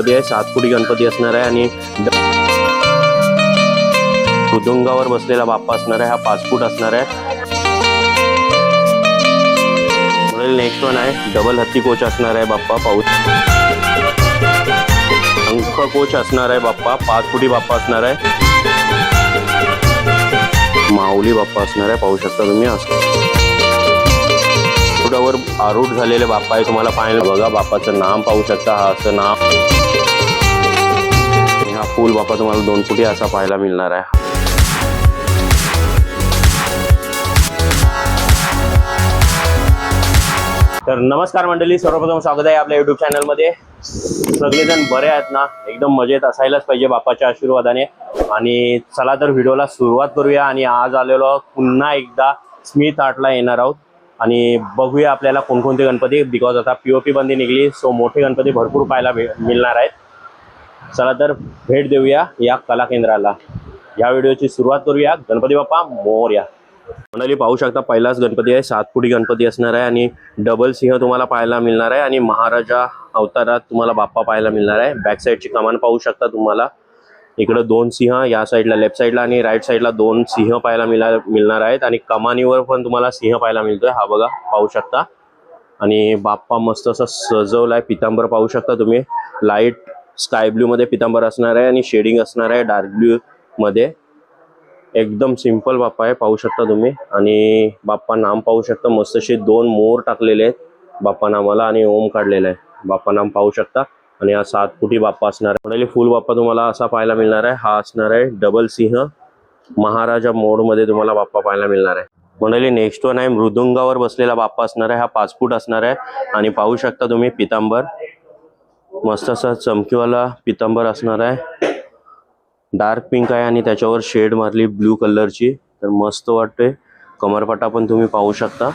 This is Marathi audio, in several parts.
गणपती आहे सात फुटी गणपती असणार आहे आणि मृदुंगावर बसलेला बाप्पा असणार आहे हा पाच फूट असणार आहे. नेक्स्ट वन आहे डबल हत्ती कोच असणार आहे बाप्पा पाऊस. अंक कोच असणार आहे बाप्पा पाच फुटी बाप्पा असणार आहे. माऊली बाप्पा असणार आहे पाहू शकता तुम्ही असं. आरूढ झालेले बाप्पा आहे तुम्हाला पाहायला बघा बाप्पाचं नाम पाहू शकता हा असं नाम. फुल बाप्पा तुम्हाला दोन फुटी असा पाहायला मिळणार आहे. तर नमस्कार मंडळी सर्वप्रथम स्वागत आहे आपल्या युट्यूब चॅनलमध्ये सगळेजण बरे आहेत ना? एकदम मजेत असायलाच पाहिजे बापाच्या आशीर्वादाने. आणि चला तर व्हिडिओला सुरुवात करूया आणि आज आलेलो पुन्हा एकदा स्मिथ आर्टला येणार आहोत. आणि बघूया आपल्याला कोणकोणते गणपती बिकॉज आता पी ओ पी बंदी निघली सो मोठे गणपती भरपूर पाहायला मिळणार आहेत. चला तर भेट देऊया या कला केंद्राला. या व्हिडिओची सुरुवात करूया. गणपती बाप्पा मोर्या. मंडळी पाहू शकता पहिलाच गणपती आहे. सात फुटी गणपती असणार आहे आणि डबल सिंह तुम्हाला पाहायला मिळणार आहे आणि महाराजा अवतारात तुम्हाला बाप्पा पाहायला मिळणार आहे. बॅक साईडची कमान पाहू शकता तुम्हाला. इकडं दोन सिंह या साईडला लेफ्ट साईडला आणि राईट साईडला दोन सिंह पाहायला मिळा मिळणार आहेत. आणि कमानीवर पण तुम्हाला सिंह पाहायला मिळतोय. हा बघा पाहू शकता. आणि बाप्पा मस्त असं सजवलाय. पितांबर पाहू शकता तुम्ही. लाइट स्काय ब्ल्यू मध्ये पितांबर असणार आहे आणि शेडिंग असणार आहे डार्क ब्ल्यू मध्ये एकदम सिंपल बाप्पा आहे पाहू शकता तुम्ही. आणि बाप्पा नाम पाहू शकता मस्तशी दोन मोर टाकलेले आहेत बाप्पा नामाला आणि ओम काढलेला आहे. बाप्पा नाम पाहू शकता. आणि हा सात फुटी बाप्पा असणार आहे. म्हणजे फुल बाप्पा तुम्हाला असा पाहायला मिळणार आहे. हा असणार आहे डबल सिंह. महाराजा मोडमध्ये तुम्हाला बाप्पा पाहायला मिळणार आहे. म्हणाली नेक्स्ट वन आहे मृदुंगावर बसलेला बाप्पा असणार आहे. हा पाच फूट असणार आहे. आणि पाहू शकता तुम्ही पितांबर. मस्त असा चमकीवाला पितांबर असणार आहे. डार्क पिंक आहे आणि त्याच्यावर शेड मारली ब्ल्यू कलरची तर मस्त वाटते कमरपटा पण तुम्ही पाहू शकता.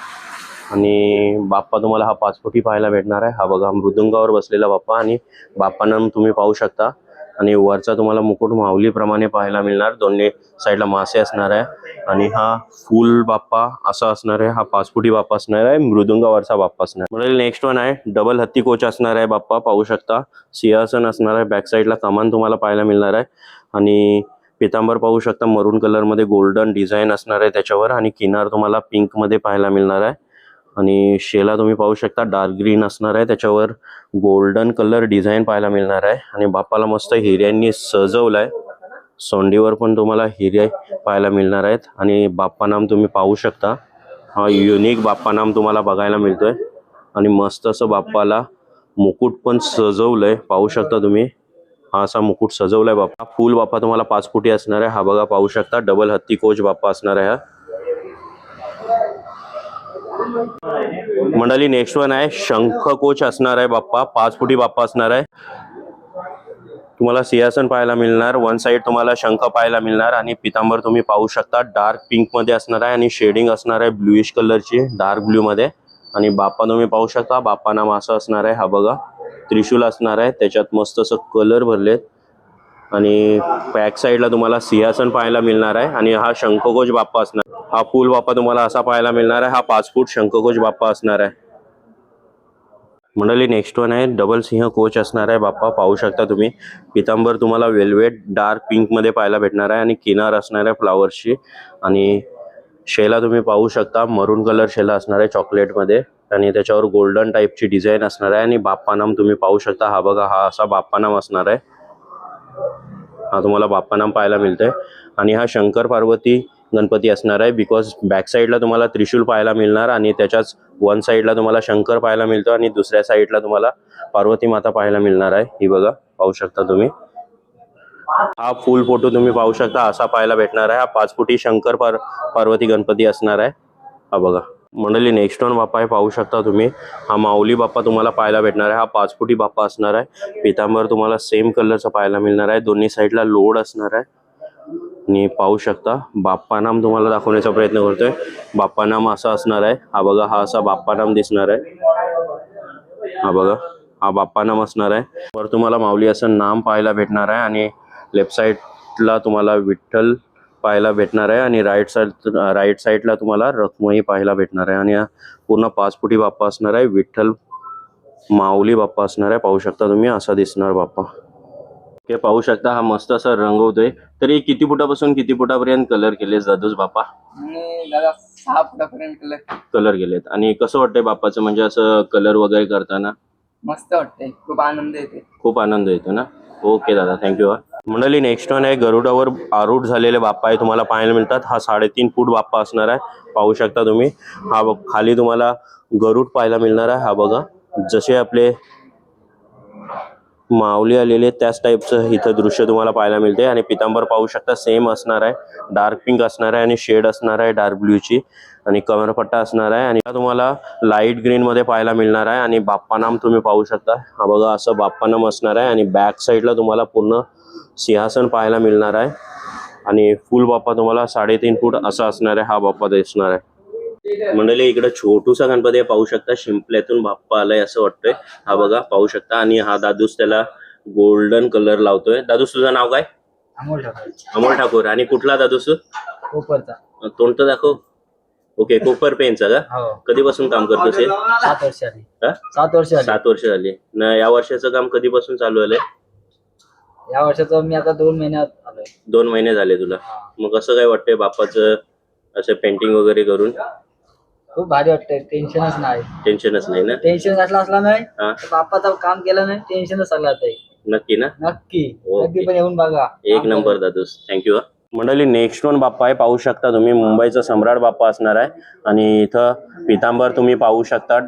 आणि बाप्पा तुम्हाला हा पाच पाहायला भेटणार आहे. हा बघा मृदुंगावर बसलेला बाप्पा आणि बाप्पांना तुम्ही पाहू शकता. आणि वरचा तुम्हाला मुकुट माऊलीप्रमाणे पाहायला मिळणार. दोन्ही साईडला मासे असणार आहे. आणि हा फुल बाप्पा असा असणार आहे. हा पाच बाप्पा असणार आहे. मृदुंगावरचा बाप्पा असणार म्हणजे नेक्स्ट वन आहे. डबल हत्ती कोच असणार आहे बाप्पा. पाहू शकता. सिंहासन असणार आहे. बॅक साईडला कमान तुम्हाला पाहायला मिळणार आहे. आणि पितांबर पाहू शकता. मरून कलरमध्ये गोल्डन डिझाईन असणार आहे त्याच्यावर. आणि किनार तुम्हाला पिंकमध्ये पाहायला मिळणार आहे. आणि शेला तुम्ही पाहू शकता डार्क ग्रीन असणार आहे. त्याच्यावर गोल्डन कलर डिझाईन पाहायला मिळणार आहे. आणि बाप्पाला मस्त हिऱ्यांनी सजवलाय. सोंडीवर पण तुम्हाला हिरे पाहायला मिळणार आहेत. आणि बाप्पा नाम तुम्ही पाहू शकता. हा युनिक बाप्पा नाम तुम्हाला बघायला मिळतोय. आणि मस्त असं बाप्पाला मुकुट पण सजवलंय. पाहू शकता तुम्ही. हा असा मुकुट सजवलाय बाप्पा. फुल बाप्पा तुम्हाला पाच फुटी असणार आहे. हा बघा पाहू शकता. डबल हत्ती कोच बाप्पा असणार आहे हा. मंडळी नेक्स्ट वन आहे. शंख कोच असणार आहे बाप्पा. पाच फुटी बाप्पा असणार आहे. तुम्हाला सिंहासन पाहायला मिळणार. वन साइड तुम्हाला शंख पाहायला मिळणार आणि पितांबर तुम्ही पाहू शकता. डार्क पिंकमध्ये असणार आहे आणि शेडिंग असणार आहे ब्ल्यूइश कलरची डार्क ब्ल्यू मध्ये. आणि बाप्पा तुम्ही पाहू शकता. बाप्पा नाम असं असणार आहे. हा बघा. त्रिशूल असणार आहे. त्याच्यात मस्त असं कलर भरलेत. आणि बॅक साईडला तुम्हाला सिंहासन पाहायला मिळणार आहे आणि हा शंखकोज बाप्पा असणार. हा फुल बाप्पा तुम्हाला असा पाहायला मिळणार आहे. हा पाच फूट शंखकोच बाप्पा असणार आहे. मंडळी नेक्स्ट वन आहे. डबल सिंह कोच असणार आहे बाप्पा. पाहू शकता तुम्ही. पितांबर तुम्हाला वेल्वेट डार्क पिंकमध्ये पाहायला भेटणार आहे आणि किनार असणार आहे फ्लावर्सची आणि शेला तुम्ही पाहू शकता. मरून कलर शेला असणार आहे चॉकलेटमध्ये आणि त्याच्यावर गोल्डन टाईपची डिझाईन असणार आहे. आणि बाप्पा नाम तुम्ही पाहू शकता. हा बघा हा असा बाप्पा नाम असणार आहे. हा तुम्हाला बाप्पा नाम पाहायला मिळतंय. आणि हा शंकर पार्वती गणपती असणार आहे बिकॉज बॅक साईडला तुम्हाला त्रिशूल पाहायला मिळणार आणि त्याच्याच वन साईडला तुम्हाला शंकर पाहायला मिळतो आणि दुसऱ्या साईडला तुम्हाला पार्वती माता पाहायला मिळणार आहे. ही बघा पाहू शकता तुम्ही. हा फुल फोटो तुम्ही पाहू शकता असा पाहायला भेटणार आहे. हा पाच फुटी शंकर पार पार्वती गणपती असणार आहे. हा बघा. मंडळी नेक्स्ट वन बाप्पा हे पाहू शकता तुम्ही. हा माऊली बाप्पा तुम्हाला पाहायला भेटणार आहे. हा पाच फुटी बाप्पा असणार आहे. पितांबर तुम्हाला सेम कलरचा पाहायला मिळणार आहे. दोन्ही साईडला लोड असणार आहे. आणि पाहू शकता बाप्पा नाम तुम्हाला दाखवण्याचा प्रयत्न करतोय. बाप्पा नाम असा असणार आहे. हा बघा हा असा बाप्पा नाम दिसणार आहे. हा बघा हा बाप्पा नाम असणार आहे. वर तुम्हाला माऊली असं नाम पाहायला भेटणार आहे. आणि लेफ्ट साईडला तुम्हाला विठ्ठल पाहायला भेटणार आहे आणि राईट साईड राईट साईडला तुम्हाला रखमाई पाहायला भेटणार आहे. आणि पूर्ण पाच फुटी बाप्पा असणार आहे. विठ्ठल माऊली बाप्पा असणार आहे. पाहू शकता तुम्ही असा दिसणार बाप्पा. ओके पाहू शकता हा मस्त असा रंग होतोय. तरी किती फुटापासून किती फुटापर्यंत कलर केले जातोच बाप्पा? सहा फुटापर्यंत केलं. कलर केलेत. आणि कसं वाटतंय बाप्पाचं? म्हणजे असं कलर वगैरे करताना? मस्त वाटते खूप आनंद येते खूप आनंद येतो ना? ओके दादा थँक्यू मंडळी नेक्स्ट वन आहे गरुडावर आरूढ झालेले बाप्पा आहे तुम्हाला पाहायला मिळतात. हा साडेतीन फूट बाप्पा असणार आहे पाहू शकता तुम्ही. हा खाली तुम्हाला गरुड पाहायला मिळणार आहे. हा बघा जसे आपले माऊली आलेले त्याच टाईपचं इथं दृश्य तुम्हाला पाहायला मिळते आणि पितांबर पाहू शकता सेम असणार आहे. डार्क पिंक असणार आहे आणि शेड असणार आहे डार्क ब्ल्यूची आणि कमरपट्टा असणार आहे. आणि तुम्हाला लाइट ग्रीन मध्ये पाहायला मिळणार आहे. आणि बाप्पानाम तुम्ही पाहू शकता. हा बघा असं बाप्पानाम असणार आहे. आणि बॅक साईडला तुम्हाला पूर्ण सिंहासन पाहायला मिळणार आहे. आणि फुल बाप्पा तुम्हाला साडेतीन फूट असा असणार आहे. हा बाप्पा दिसणार आहे. मंडळी इकडे छोटूसा गणपती पाहू शकता. शिंपल्यातून बाप्पा आलाय असं वाटतंय. हा बघा पाहू शकता. आणि हा दादूस त्याला गोल्डन कलर लावतोय. दादूस तुझं नाव काय? अमोल ठाकूर. अमोल ठाकूर. आणि कुठला दादूस? कोपरचा. तोंड तर दाखव. ओके कोपर पेनचा का? हो. कधीपासून काम करतोस हे? सात वर्ष आली? सात वर्ष सात वर्ष झाली न या वर्षाचं काम कधीपासून चालू झालंय या वर्षाचं मी आता दोन महिन्यात आलोय. दोन महिने झाले तुला. मग कसं काय वाटतंय बाप्पाचं असं पेंटिंग वगैरे करून? खूप भारी वाटतंय. टेन्शनच नाही. टेन्शनच नाही ना? टेन्शन असला असला नाही हा? तर बाप्पाचं काम केलं नाही टेन्शनच सगळं आता नक्की ना? नक्की. ओके. नक्की पण येऊन बघा. एक नंबर दादूस थँक्यू मंडळी नेक्स्ट वन बाप्पा आहे पाहू शकता तुम्ही. मुंबईचा सम्राट बाप्पा असणार आहे. आणि इथं पितांबर तुम्ही पाहू शकता.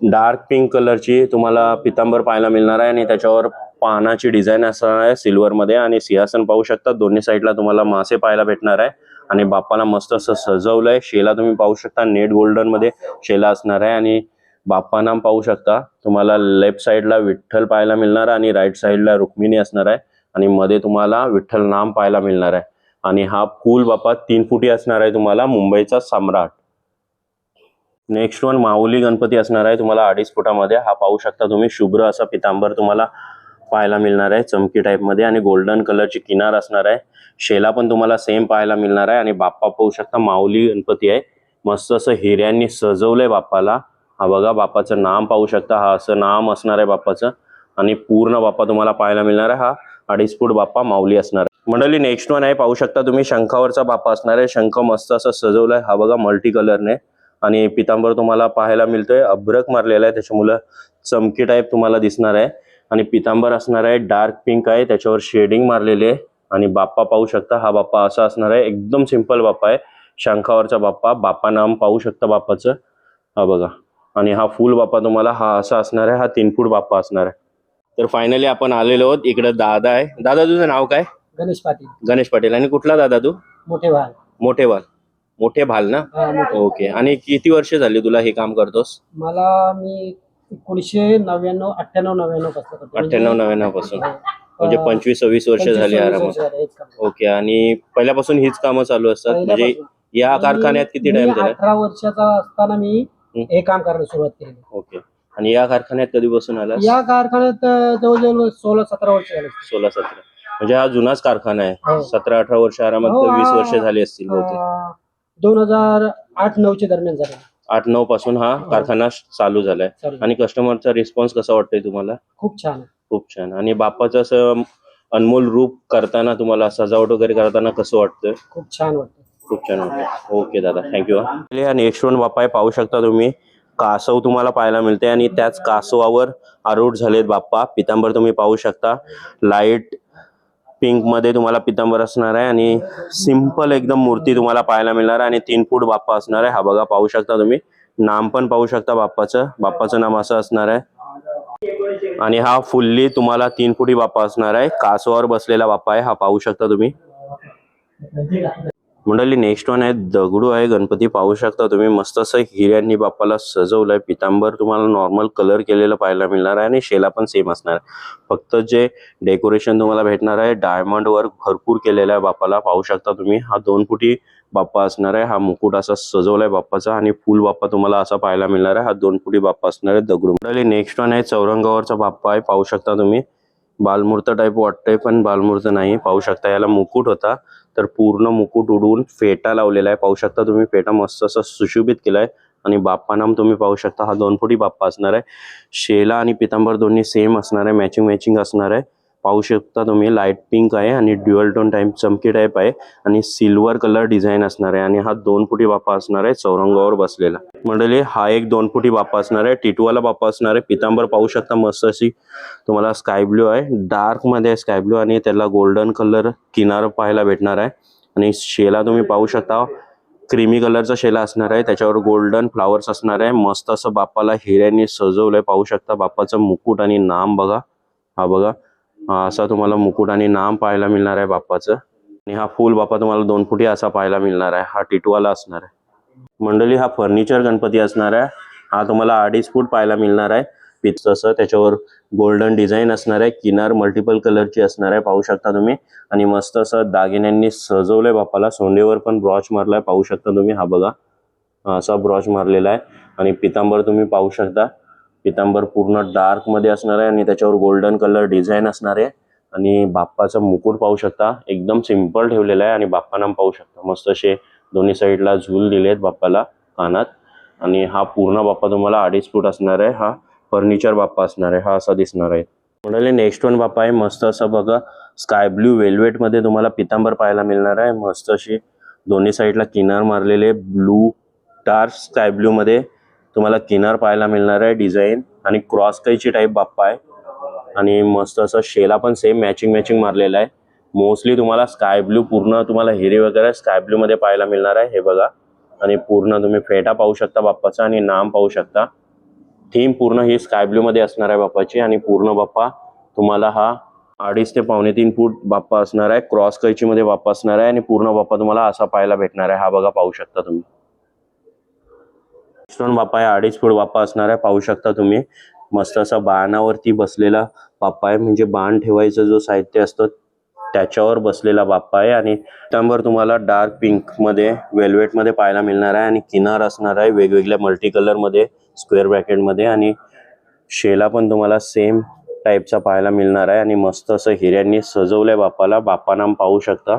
डार्क पिंक कलरची तुम्हाला पितांबर पाहायला मिळणार आहे. आणि त्याच्यावर पानाची डिझाईन असणार आहे सिल्वर मध्ये. आणि सिंहासन पाहू शकता. दोन्ही साईडला तुम्हाला मासे पाहायला भेटणार आहे. आणि बाप्पाला मस्त असं सजवलंय. शेला तुम्ही पाहू शकता नेट गोल्डनमध्ये शेला असणार आहे आणि बाप्पानाम पाहू शकता तुम्हाला लेफ्ट साईडला विठ्ठल पाहायला मिळणार आहे आणि राईट साईडला रुक्मिणी असणार आहे आणि मध्ये तुम्हाला विठ्ठल नाम पाहायला मिळणार आहे. आणि हा फूल बाप्पा तीन फुटी असणार आहे तुम्हाला मुंबईचा सम्राट. नेक्स्ट वन माऊली गणपती असणार आहे तुम्हाला अडीच फुटामध्ये. हा पाहू शकता तुम्ही शुभ्र असा पितांबर तुम्हाला पाहायला मिळणार आहे. चमकी टाईपमध्ये आणि गोल्डन कलरची किनार असणार आहे. शेला पण तुम्हाला सेम पाहायला मिळणार आहे. आणि बाप्पा पाहू शकता माऊली गणपती आहे. मस्त असं हिऱ्यांनी सजवलंय बाप्पाला. हा बघा बाप्पाचं नाम पाहू शकता. हा असं नाम असणार आहे बाप्पाचं. आणि पूर्ण बाप्पा तुम्हाला पाहायला मिळणार आहे. हा अडीच फूट बाप्पा माऊली असणार आहे. मंडळी नेक्स्ट वन आहे. पाहू शकता तुम्ही शंखावरचा बाप्पा असणार आहे. शंख मस्त असं सजवलाय. हा बघा मल्टी कलरने आणि पितांबर तुम्हाला पाहायला मिळतोय. अभ्रक मारलेला आहे. त्याच्यामुळं चमकी टाईप तुम्हाला दिसणार आहे. आणि पितांबर असणार आहे डार्क पिंक आहे त्याच्यावर शेडिंग मारलेली आहे. आणि बाप्पा पाहू शकता हा बाप्पा असा असणार आहे एकदम सिंपल बाप्पा आहे. शंखावरचा बाप्पा बाप्पा नाम पाहू शकता बाप्पाचं. हा बघा. आणि हा फुल बाप्पा तुम्हाला हा असा असणार आहे हा तीन फूट बाप्पा असणार आहे. तर फायनली आपण आलेलो आहोत इकडे दादा आहे. दादा तुझं नाव काय? गणेश पाटील. गणेश पाटील. आणि कुठला दादा तू? मोठे भाल. मोठे भाल. मोठे भाल ना? ओके. आणि किती वर्ष झाली तुला हे काम करतोस? मला मी एकोणीसशे नव्याण्णव अठ्ठ्याण्णव नव्याण्णवपासून. म्हणजे, अठ्ठ्याण्णव नव्याण्णवपासून अं, म्हणजे पंचवीस सव्वीस वर्ष झाली आरामात. ओके आणि पहिल्यापासून हीच कामं चालू असतात म्हणजे. या कारखान्यात किती टाइम झाला अठरा वर्षाचा असताना मी हं. हे काम करायला सुरुवात केली ओके आणि या कारखान्यात कधीपासून आला या कारखान्यात जवळजवळ सोळा सतरा वर्ष झाले सोळा सतरा म्हणजे हा जुनाच कारखाना आहे हो. सतरा अठरा वर्ष आरामात हो, वीस हा. वर्ष झाली असतील बहुतेक दोन हजार आठ नऊच्या दरम्यान झाले आठ नऊ पासून हा कारखाना चालू झालाय. आणि कस्टमरचा रिस्पॉन्स कसा वाटतोय तुम्हाला? खूप छान. खूप छान. आणि बाप्पाचं असं अनमोल रूप करताना तुम्हाला सजावट वगैरे करताना कसं वाटतं खूप छान वाटतं खूप छान वाटतं ओके दादा थँक्यू हा नेक्स्ट वन बाप्पा आहे पाहू शकता तुम्ही. कासव तुम्हाला पाहायला मिळते आणि त्याच कासवावर आरूढ झालेत बाप्पा. पितांबर तुम्ही पाहू शकता. लाइट पिंकमध्ये तुम्हाला पितांबर असणार आहे आणि सिंपल एकदम मूर्ती तुम्हाला पाहायला मिळणार आहे आणि तीन फूट बाप्पा असणार आहे. हा बघा पाहू शकता तुम्ही. नाम पण पाहू शकता बाप्पाचं. बाप्पाचं नाम असं असणार आहे. आणि हा फुल्ली तुम्हाला तीन फुटी बाप्पा असणार आहे. कासवावर बसलेला बाप्पा आहे. हा पाहू शकता तुम्ही. मंडळी नेक्स्ट वन आहे दगडू आहे गणपती पाहू शकता तुम्ही. मस्त असं हिऱ्यांनी बाप्पाला सजवलंय. पितांबर तुम्हाला नॉर्मल कलर केलेलं पाहायला मिळणार आहे आणि शेला पण सेम असणार आहे. फक्त जे डेकोरेशन तुम्हाला भेटणार आहे डायमंड वर्क भरपूर केलेलं आहे बाप्पाला. पाहू शकता तुम्ही. हा दोन फुटी बाप्पा असणार आहे. हा मुकुट असा सजवलाय बाप्पाचा आणि फुल बाप्पा तुम्हाला असा पाहायला मिळणार आहे. हा दोन फुटी बाप्पा असणार आहे दगडू. मंडळी नेक्स्ट वन आहे चौरंगावरचा बाप्पा आहे. पाहू शकता तुम्ही. बालमूर्त टाईप वाटतंय पण बालमूर्त नाही. पाहू शकता याला मुकुट होता. तर पूर्ण मुकुट उडवून फेटा लावलेला आहे. पाहू शकता तुम्ही फेटा मस्त असं सुशोभित केलाय. आणि बाप्पा नाम तुम्ही पाहू शकता हा दोन फुटी बाप्पा असणार आहे. शेला आणि पितांबर दोन्ही सेम असणार आहे मॅचिंग मॅचिंग असणार आहे. पाहू शकता तुम्ही. लाइट पिंक आहे आणि ड्युअल टोन टाईप चमकी टाईप आहे आणि सिल्वर कलर डिझाईन असणार आहे आणि हा दोन फुटी बापा असणार आहे चौरंगावर बसलेला. मंडळी हा एक दोन फुटी बापा असणार आहे. टिटवाला बाप्पा असणार आहे. पितांबर पाहू शकता मस्त अशी तुम्हाला स्काय ब्ल्यू आहे. डार्कमध्ये स्काय ब्ल्यू आणि त्याला गोल्डन कलर किनार पाहायला भेटणार आहे. आणि शेला तुम्ही पाहू शकता. क्रीमी कलरचा शेला असणार आहे. त्याच्यावर गोल्डन फ्लावर्स असणार आहे. मस्त असं बापाला हिऱ्यांनी सजवलंय. पाहू शकता बापाचं मुकुट आणि नाम बघा. हा बघा. असा तुम्हाला मुकुट आणि नाम पाहायला मिळणार आहे बाप्पाचं. आणि हा फुल बाप्पा तुम्हाला दोन फुटी असा पाहायला मिळणार आहे. हा टिटवाला असणार आहे. मंडळी हा फर्निचर गणपती असणार आहे. हा तुम्हाला अडीच फूट पाहायला मिळणार आहे. पिच असं त्याच्यावर गोल्डन डिझाईन असणार आहे. किनार मल्टिपल कलरची असणार आहे पाहू शकता तुम्ही. आणि मस्त असं दागिन्यांनी सजवलंय बाप्पाला. सोंडेवर पण ब्रॉच मारलाय पाहू शकता तुम्ही. हा बघा असा ब्रॉच मारलेला आहे. आणि पितांबर तुम्ही पाहू शकता. पितांबर पूर्ण डार्कमध्ये असणार आहे आणि त्याच्यावर गोल्डन कलर डिझाईन असणार आहे. आणि बाप्पाचा मुकुट पाहू शकता. एकदम सिंपल ठेवलेला आहे आणि बाप्पा नाम पाहू शकता. मस्त असे दोन्ही साईडला झूल दिलेत बाप्पाला कानात. आणि हा पूर्ण बाप्पा तुम्हाला अडीच फूट असणार आहे. हा फर्निचर बाप्पा असणार आहे. हा असा दिसणार आहे. म्हणाले नेक्स्ट वन बाप्पा आहे. मस्त असं बघा स्काय ब्ल्यू वेल्वेटमध्ये तुम्हाला पितांबर पाहायला मिळणार आहे. मस्त अशी दोन्ही साईडला किनार मारलेले ब्लू डार्क स्काय ब्ल्यू मध्ये. तुम्हाला किनार पाहायला मिळणार आहे डिझाईन आणि क्रॉस कैची टाईप बाप्पा आहे. आणि मस्त असं शेला पण सेम मॅचिंग मॅचिंग मारलेला आहे. मोस्टली तुम्हाला स्काय ब्लू पूर्ण तुम्हाला हिरे वगैरे स्काय ब्लूमध्ये पाहायला मिळणार आहे. हे बघा. आणि पूर्ण तुम्ही फेटा पाहू शकता बाप्पाचा आणि नाम पाहू शकता. थीम पूर्ण ही स्काय ब्लूमध्ये असणार आहे बाप्पाची. आणि पूर्ण बाप्पा तुम्हाला हा अडीच ते पावणे तीन फूट बाप्पा असणार आहे. क्रॉस कैची मध्ये बाप्पा असणार आहे. आणि पूर्ण बाप्पा तुम्हाला असा पाहायला भेटणार आहे. हा बघा पाहू शकता तुम्ही. स्टोन बाप्पा आहे अडीच फूट बाप्पा असणार आहे. पाहू शकता तुम्ही. मस्त असा बाणावरती बसलेला बाप्पा आहे. म्हणजे बाण ठेवायचं जो साहित्य असतं त्याच्यावर बसलेला बाप्पा आहे. आणि त्यावर तुम्हाला डार्क पिंकमध्ये वेल्वेटमध्ये पाहायला मिळणार आहे. आणि किनार असणार आहे वेगवेगळ्या मल्टी कलरमध्ये स्क्वेअर ब्रॅकेटमध्ये. आणि शेला पण तुम्हाला सेम टाईपचा पाहायला मिळणार आहे. आणि मस्त असं हिऱ्यांनी सजवलंय बाप्पाला. बाप्पा नाम पाहू शकता.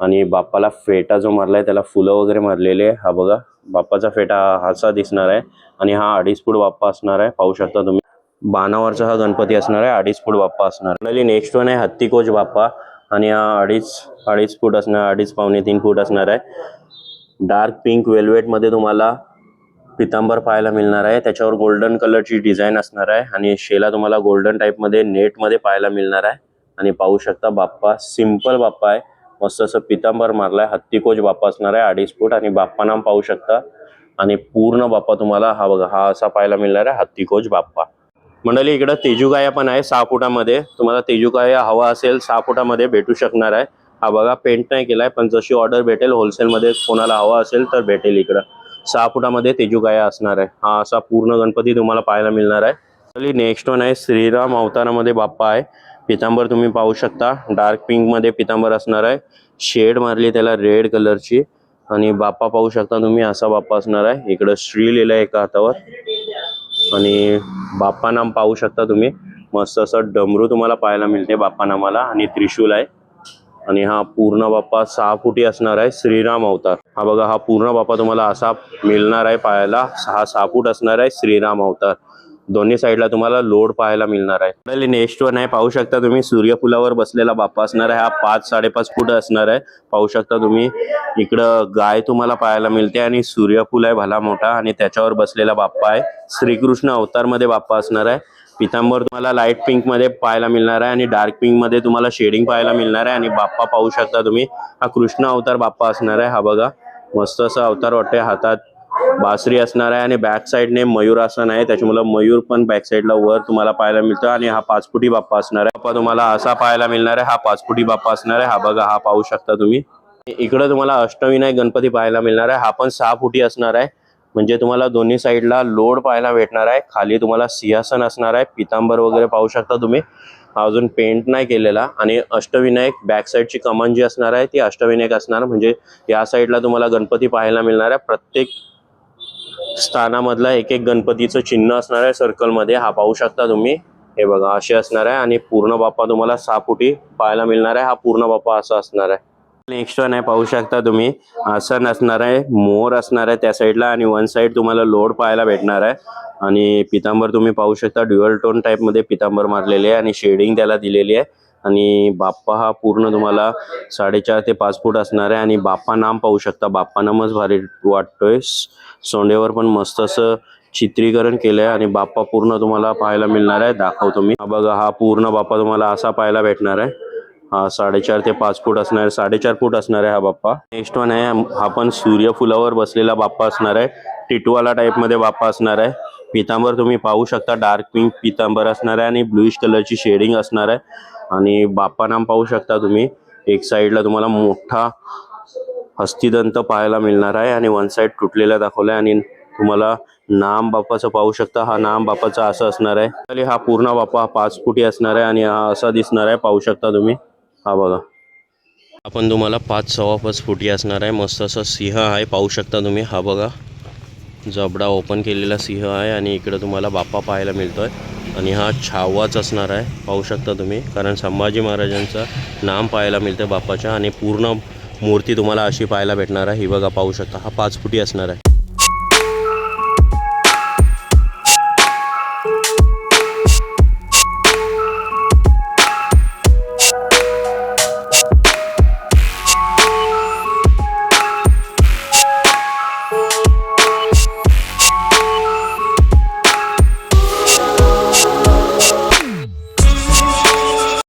आणि बाप्पाला फेटा जो मारलाय त्याला फुलं वगैरे मारलेले आहे. हा बघा. बाप्पाचा फेटा हासा दिसणार आहे आणि हा अडीच फूट बाप्पा असणार आहे. पाहू शकता तुम्ही. बाणावरचा हा गणपती असणार आहे. अडीच फूट बाप्पा असणार आहे. नेक्स्ट वन आहे हत्तीकोच बाप्पा. आणि हा अडीच अडीच फूट असणार अडीच पावणे तीन फूट असणार आहे. डार्क पिंक वेल्वेटमध्ये तुम्हाला पितांबर पाहायला मिळणार आहे. त्याच्यावर गोल्डन कलरची डिझाईन असणार आहे. आणि शेला तुम्हाला गोल्डन टाईपमध्ये नेटमध्ये पाहायला मिळणार आहे. आणि पाहू शकता बाप्पा सिंपल बाप्पा आहे. मस्त असं पितांबर मारलाय हत्ती कोच बाप्पा असणार आहे अडीच फूट आणि बाप्पा नाम पाहू शकता. आणि पूर्ण बाप्पा तुम्हाला हा बघा हा असा पाहायला मिळणार आहे हत्ती कोच बाप्पा. मंडळी इकडं तेजुकाया पण आहे सहा फुटामध्ये. तुम्हाला तेजुकाया हवा असेल सहा फुटामध्ये भेटू शकणार आहे. हा बघा पेंट नाही केलाय पण जशी ऑर्डर भेटेल होलसेलमध्ये कोणाला हवा असेल तर भेटेल इकडं. सहा फुटामध्ये तेजुकाया असणार आहे. हा असा पूर्ण गणपती तुम्हाला पाहायला मिळणार आहे. नेक्स्ट वन आहे श्रीराम अवतारामध्ये बाप्पा आहे. पितांबर तुम्ही पाहू शकता. डार्क पिंकमध्ये पितांबर असणार आहे. शेड मारली त्याला रेड कलरची आणि बाप्पा पाहू शकता तुम्ही असा बाप्पा असणार आहे. इकडं श्री लिहिलंय एका हातावर. आणि बाप्पा नाम पाहू शकता तुम्ही. मस्त असं डमरू तुम्हाला पाहायला मिळते बाप्पा नामाला आणि त्रिशूल आहे. आणि हा पूर्ण बाप्पा सहा फुटी असणार आहे. श्रीराम अवतार. हा बघा हा पूर्ण बाप्पा तुम्हाला असा मिळणार आहे पाहायला. सहा सहा फूट असणार आहे श्रीराम अवतार. दोन्ही साईडला तुम्हाला लोड पाहायला मिळणार आहे. नेक्स्ट वन आहे. पाहू शकता तुम्ही सूर्यफुलावर बसलेला बाप्पा असणार आहे. हा पाच साडेपाच फूट असणार आहे. पाहू शकता तुम्ही इकडं गाय तुम्हाला पाहायला मिळते आणि सूर्यफूल आहे भला मोठा आणि त्याच्यावर बसलेला बाप्पा आहे. श्रीकृष्ण अवतारमध्ये बाप्पा असणार आहे. पितांबर तुम्हाला लाइट पिंकमध्ये पाहायला मिळणार आहे आणि डार्क पिंकमध्ये तुम्हाला शेडिंग पाहायला मिळणार आहे आणि बाप्पा पाहू शकता तुम्ही हा कृष्ण अवतार बाप्पा असणार आहे. हा बघा मस्त असा अवतार वाटते हातात. बासरी असणार आहे आणि बॅक साईडने मयूरासन आहे. त्याच्यामुळे मयूर पण बॅक साईडला वर तुम्हाला पाहायला मिळतं आणि हा पाच फुटी बाप्पा असणार आहे. बाप्पा तुम्हाला असा पाहायला मिळणार आहे. हा पाच फुटी बाप्पा असणार आहे. हा बघा हा पाहू शकता तुम्ही. इकडे तुम्हाला अष्टविनायक गणपती पाहायला मिळणार आहे. हा पण सहा फुटी असणार आहे. म्हणजे तुम्हाला दोन्ही साईडला लोड पाहायला भेटणार आहे. खाली तुम्हाला सिंहासन असणार आहे. पितांबर वगैरे पाहू शकता तुम्ही. हा अजून पेंट नाही केलेला. आणि अष्टविनायक बॅक साईडची कमान जी असणार आहे ती अष्टविनायक असणार. म्हणजे या साईडला तुम्हाला गणपती पाहायला मिळणार आहे. प्रत्येक स्थानामधला एक एक गणपतीचं चिन्ह असणार आहे सर्कलमध्ये. हा पाहू शकता तुम्ही. हे बघा असे असणार आहे आणि पूर्ण बाप्पा तुम्हाला सहा फुटी पाहायला मिळणार आहे. हा पूर्ण बाप्पा असा असणार आहे. एक्स्ट्रा नाही पाहू शकता तुम्ही. आसन असणार आहे मोर असणार आहे त्या साईडला आणि वन साईड तुम्हाला लोड पाहायला भेटणार आहे. आणि पितांबर तुम्ही पाहू शकता ड्युअल टोन टाईपमध्ये पितांबर मारलेले आहे आणि शेडिंग त्याला दिलेली आहे. आणि बाप्पा हा पूर्ण तुम्हाला साडेचार ते पाच फूट असणार आहे आणि बाप्पा नाम पाहू शकता. बाप्पा नामच भारी वाटतोय. सोंडेवर पण मस्त असं चित्रीकरण केलंय आणि बाप्पा पूर्ण तुम्हाला पाहायला मिळणार आहे. दाखवतो मी. बघा हा पूर्ण बाप्पा तुम्हाला असा पाहायला भेटणार आहे. हा साडेचार ते पाच फूट असणार आहे. साडेचार फूट असणार आहे हा बाप्पा. नेक्स्ट वन आहे हा पण सूर्यफुलावर बसलेला बाप्पा असणार आहे. टिटवाला टाईपमध्ये बाप्पा असणार आहे. पितांबर तुम्ही पाहू शकता. डार्क पिंक पितांबर असणार आहे आणि ब्लूइश कलरची शेडिंग असणार आहे. आणि बाप्पा नाम पाहू शकता तुम्ही. एक साईडला तुम्हाला मोठा हस्तिदंत पाहायला मिळणार आहे आणि वन साईड तुटलेला दाखवलाय आणि तुम्हाला नाम बाप्पाचं पाहू शकता. हा नाम बाप्पाचा असं असणार आहे. हा पूर्ण बाप्पा हा पाच फुटी असणार आहे आणि हा असा दिसणार आहे. पाहू शकता तुम्ही. हा बघा. आपण तुम्हाला पाच सव्वा पाच फुटी असणार आहे. मस्त असं सिंह आहे. पाहू शकता तुम्ही. हा बघा. जबडा ओपन केलेला सिंह आहे आणि इकडं तुम्हाला बाप्पा पाहायला मिळतोय. आणि हा छावाच असणार आहे. पाहू शकता तुम्ही कारण संभाजी महाराजांचं नाम पाहायला मिळतं बाप्पाच्या आणि पूर्ण मूर्ती तुम्हाला अशी पाहायला भेटणार आहे. ही बघा पाहू शकता. हा पाच फुटी असणार आहे.